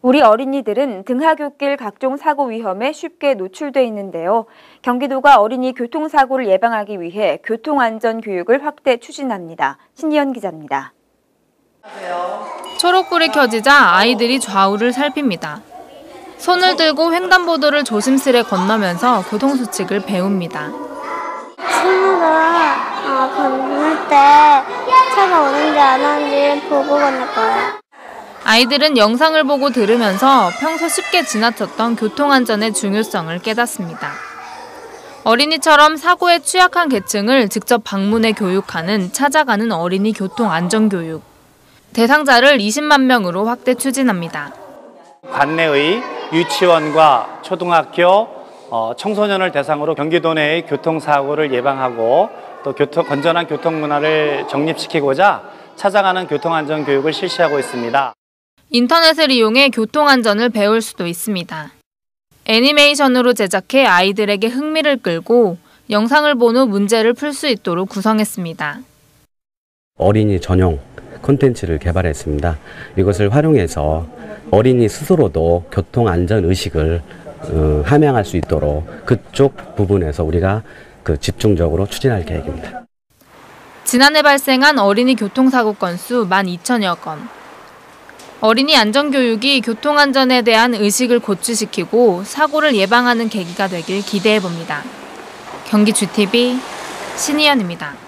우리 어린이들은 등하굣길 각종 사고 위험에 쉽게 노출돼 있는데요. 경기도가 어린이 교통사고를 예방하기 위해 교통안전 교육을 확대 추진합니다. 신희연 기자입니다. 초록불이 켜지자 아이들이 좌우를 살핍니다. 손을 들고 횡단보도를 조심스레 건너면서 교통수칙을 배웁니다. 친구가 어, 건널 때 차가 오는지 안 오는지 보고 건널 거예요. 아이들은 영상을 보고 들으면서 평소 쉽게 지나쳤던 교통안전의 중요성을 깨닫습니다. 어린이처럼 사고에 취약한 계층을 직접 방문해 교육하는 찾아가는 어린이 교통 안전 교육. 대상자를 20만 명으로 확대 추진합니다. 관내의 유치원과 초등학교, 어, 청소년을 대상으로 경기도 내의 교통사고를 예방하고 또 교통, 건전한 교통문화를 정립시키고자 찾아가는 교통안전교육을 실시하고 있습니다. 인터넷을 이용해 교통안전을 배울 수도 있습니다. 애니메이션으로 제작해 아이들에게 흥미를 끌고 영상을 본 후 문제를 풀 수 있도록 구성했습니다. 어린이 전용 콘텐츠를 개발했습니다. 이것을 활용해서 어린이 스스로도 교통 안전 의식을 어, 함양할 수 있도록 그쪽 부분에서 우리가 그 집중적으로 추진할 계획입니다. 지난해 발생한 어린이 교통사고 건수 12,000여 건. 어린이 안전교육이 교통안전에 대한 의식을 고취시키고 사고를 예방하는 계기가 되길 기대해 봅니다. 경기 GTV 신희연입니다.